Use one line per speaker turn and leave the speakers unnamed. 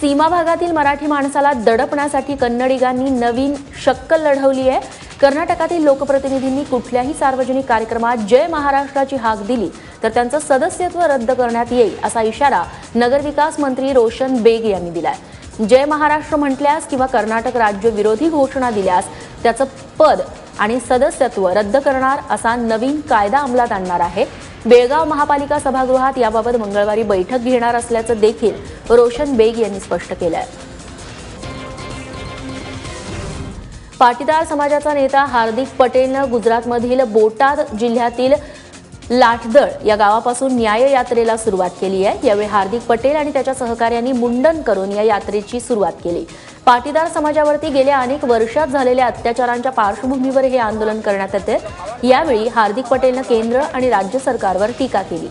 सीमा भागातील मराठी माणसाला दडपण्यासाठी कन्नडिगांनी नवीन शक्कल लढवली आहे. कर्नाटकातील लोकप्रतिनिधींनी कुठल्याही सार्वजनिक कार्यक्रमात जय महाराष्ट्राची हाक दिली तर त्यांचं सदस्यत्व रद्द करण्यात येईल असा इशारा नगरविकास मंत्री रोशन बेग यांनी दिलाय. जय महाराष्ट्र म्हटल्यास किंवा कर्नाटक राज्य विरोधी घोषणा दिल्यास त्याचं पद आणि सदस्यत्व रद्द करणार असा नवीन कायदा अंमलात आणणार आहे. बेळगाव महापालिका सभागृहात याबाबत मंगळवारी बैठक घेणार असल्याचं देखील रोशन बेग यांनी स्पष्ट केलं आहे पाटीदार समाजाचा नेता हार्दिक पटेलनं गुजरातमधील बोटाद जिल्ह्यातील लाठदळ या गावापासून न्याय यात्रेला सुरुवात केली आहे. यावेळी हार्दिक पटेल आणि त्याच्या सहकार्यांनी मुंडन करून या यात्रेची सुरुवात केली. पाटीदार समाजावरती गेल्या अनेक वर्षात झालेल्या अत्याचारांच्या पार्श्वभूमीवर हे आंदोलन करण्यात येते. यावेळी हार्दिक पटेलनं केंद्र आणि राज्य सरकारवर टीका केली.